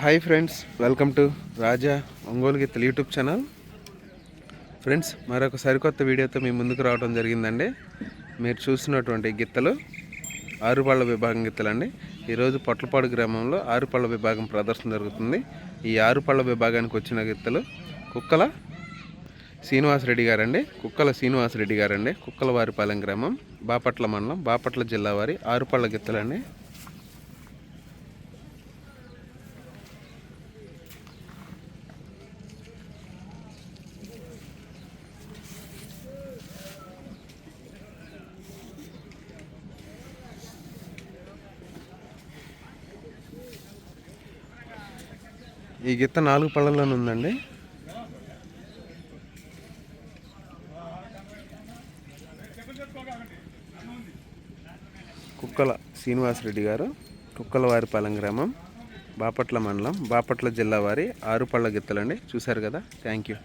Hi friends welcome to Raja Ongole గీతలు YouTube channel friends మరొక సరికొత్త వీడియోతో మీ ముందుకు రావడం జరిగిందండి. మీరు చూసినటువంటి గిత్తలు ఆరుపళ్ళ విభాగం గిత్తలండి ఈరోజు పొట్లపాడు గ్రామంలో ఆరుపళ్ళ విభాగం ప్రదర్శన జరుగుతుంది. ఈ ఆరుపళ్ళ విభాగానికి వచ్చిన గిత్తలు కుక్కల శ్రీనివాసరెడ్డి గారండి. కుక్కల శ్రీనివాసరెడ్డి గారండి. కుక్కల వారిపాలెం గ్రామం బాపట్ల మండలం బాపట్ల జిల్లా వారి ఆరుపళ్ళ గిత్తలండి. ఈ గిత్త నాలుగు పళ్ళలోనే ఉందండి. కుక్కల శ్రీనివాసరెడ్డి గారు కుక్కలవారిపాలెం గ్రామం బాపట్ల మండలం బాపట్ల జిల్లా వారి ఆరు పళ్ళ గిత్తలండి. చూశారు కదా? Thank you.